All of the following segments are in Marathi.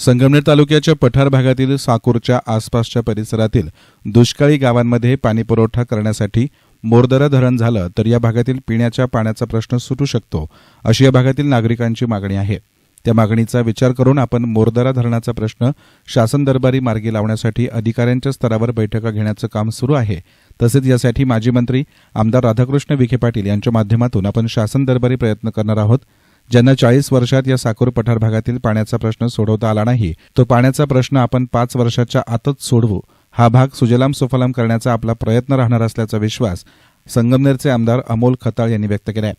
संगमनेर तालुक्याच्या पठार भागातील साकूरच्या आसपासच्या परिसरातील दुष्काळी गावांमध्ये पाणीपुरवठा करण्यासाठी मोरदरा धरण झालं तर या भागातील पिण्याच्या पाण्याचा प्रश्न सुटू शकतो अशी या भागातील नागरिकांची मागणी आहे. त्या मागणीचा विचार करून आपण मोरदरा धरणाचा प्रश्न शासन दरबारी मार्गी लावण्यासाठी अधिकाऱ्यांच्या स्तरावर बैठका घेण्याचं काम सुरू आहे. तसेच यासाठी माजी मंत्री आमदार राधाकृष्ण विखे पाटील यांच्या माध्यमातून आपण शासन दरबारी प्रयत्न करणार आहोत. ज्यांना चाळीस वर्षात या साकूर पठार भागातील पाण्याचा प्रश्न सोडवता आला नाही तो पाण्याचा प्रश्न आपण पाच वर्षाच्या आतच सोडवू. हा भाग सुजलाम सुफलाम करण्याचा आपला प्रयत्न राहणार असल्याचा विश्वास संगमनेरचे आमदार अमोल खताळ यांनी व्यक्त केला आहे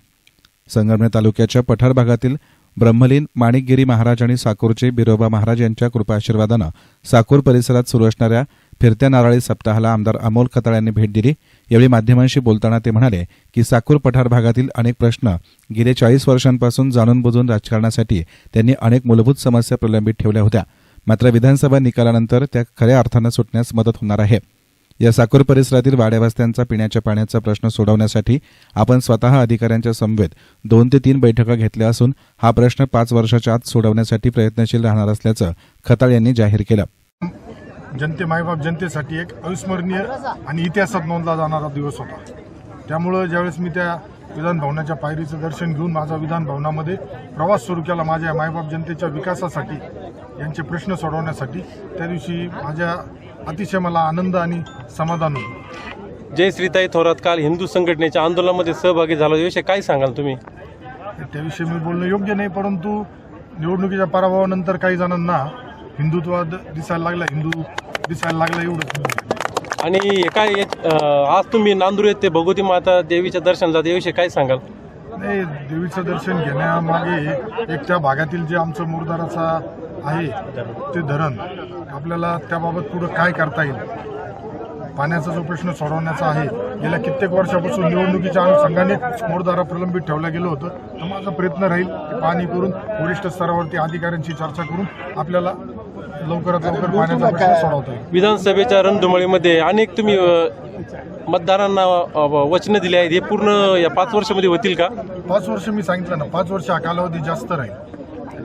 संगमनेर तालुक्याच्या पठार भागातील ब्रह्मलीन माणिकगिरी महाराज आणि साकूरचे बिरोबा महाराज यांच्या कृपाशीर्वादानं साकूर परिसरात सुरू असणाऱ्या फिरत्या नारळी सप्ताहाला आमदार अमोल खताळ यांनी भेट दिली. यावेळी माध्यमांशी बोलताना ते म्हणाले की साकूर पठार भागातील अनेक प्रश्न गेल्या चाळीस वर्षांपासून जाणून बुजून राजकारणासाठी त्यांनी अनेक मूलभूत समस्या प्रलंबित ठेवल्या होत्या. मात्र विधानसभा निकालानंतर त्या खऱ्या अर्थानं सुटण्यास मदत होणार आहे. या साकूर परिसरातील वाड्यावस्त्यांचा पिण्याच्या पाण्याचा प्रश्न सोडवण्यासाठी आपण स्वतः अधिकाऱ्यांच्या समवेत दोन ते तीन बैठका घेतल्या असून हा प्रश्न पाच वर्षाच्या आत सोडवण्यासाठी प्रयत्नशील राहणार असल्याचं खताळ यांनी जाहीर केलं. जनते मायबाप जनतेसाठी एक अविस्मरणीय आणि इतिहासात नोंदला जाणारा दिवस होता. त्यामुळं ज्यावेळेस मी त्या विधान भवनाच्या पायरीचं दर्शन घेऊन माझा विधान भवनामध्ये प्रवास सुरू केला माझ्या मायबाप जनतेच्या विकासासाठी यांचे प्रश्न सोडवण्यासाठी त्या दिवशी माझ्या अतिशय मला आनंद आणि समाधान होतं. जय श्रीताई थोरात काल हिंदू संघटनेच्या आंदोलनामध्ये सहभागी झाला. याविषयी काय सांगाल तुम्ही? त्याविषयी मी बोलणं योग्य नाही परंतु निवडणुकीच्या पराभवानंतर काही जणांना हिंदुत्वाद दिसायला लागला हिंदू दिसायला लागला एवढंच आणि काय आज तुम्ही नांदूर येथे भगवती माता देवीच्या दर्शन जात याविषयी काय सांगाल? नाही देवीचं दर्शन घेण्यामागे एक त्या भागातील जे आमचं मोरदाराचा आहे ते धरण आपल्याला त्याबाबत पुढं काय करता येईल? पाण्याचा जो प्रश्न सोडवण्याचा आहे गेल्या कित्येक वर्षापासून निवडणुकीच्या अनुषंगाने मोरदारा प्रलंबित ठेवलं गेलं होतं. तर माझा प्रयत्न राहील पाणी करून वरिष्ठ स्तरावरती अधिकाऱ्यांशी चर्चा करून आपल्याला लवकरात लवकर पाण्याचा प्रश्न सोडवता येईल विधानसभेच्या रणधुमाळीमध्ये अनेक तुम्ही अं, मतदारांना अं, वचनं दिली आहेत. हे पूर्ण या पाच वर्षामध्ये होतील का? पाच वर्ष मी सांगितलं ना. पाच वर्ष हा कालावधी जास्त राहील.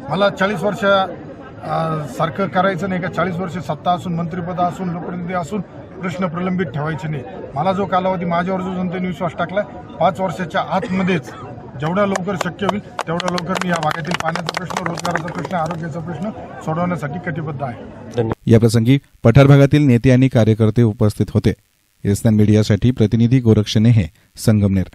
मला चाळीस वर्ष अं, सारखं करायचं नाही का? चाळीस वर्ष सत्ता असून मंत्रिपद असून लोकप्रतिनिधी असून प्रश्न प्रलंबित ठेवायचे नाही. मला जो कालावधी माझ्यावर जो जनतेने विश्वास टाकलाय पाच वर्षाच्या आतमध्येच जेवढ्या लवकर शक्य होईल तेवढ्या लवकर मी या भागातील पाण्याचा प्रश्न रोजगाराचा प्रश्न आरोग्याचा प्रश्न सोडवण्यासाठी कटिबद्ध आहे. याप्रसंगी पठार भागातील नेते आणि कार्यकर्ते उपस्थित होते. एसनान मीडियासाठी प्रतिनिधी गोरक्ष नेहे संगमनेर.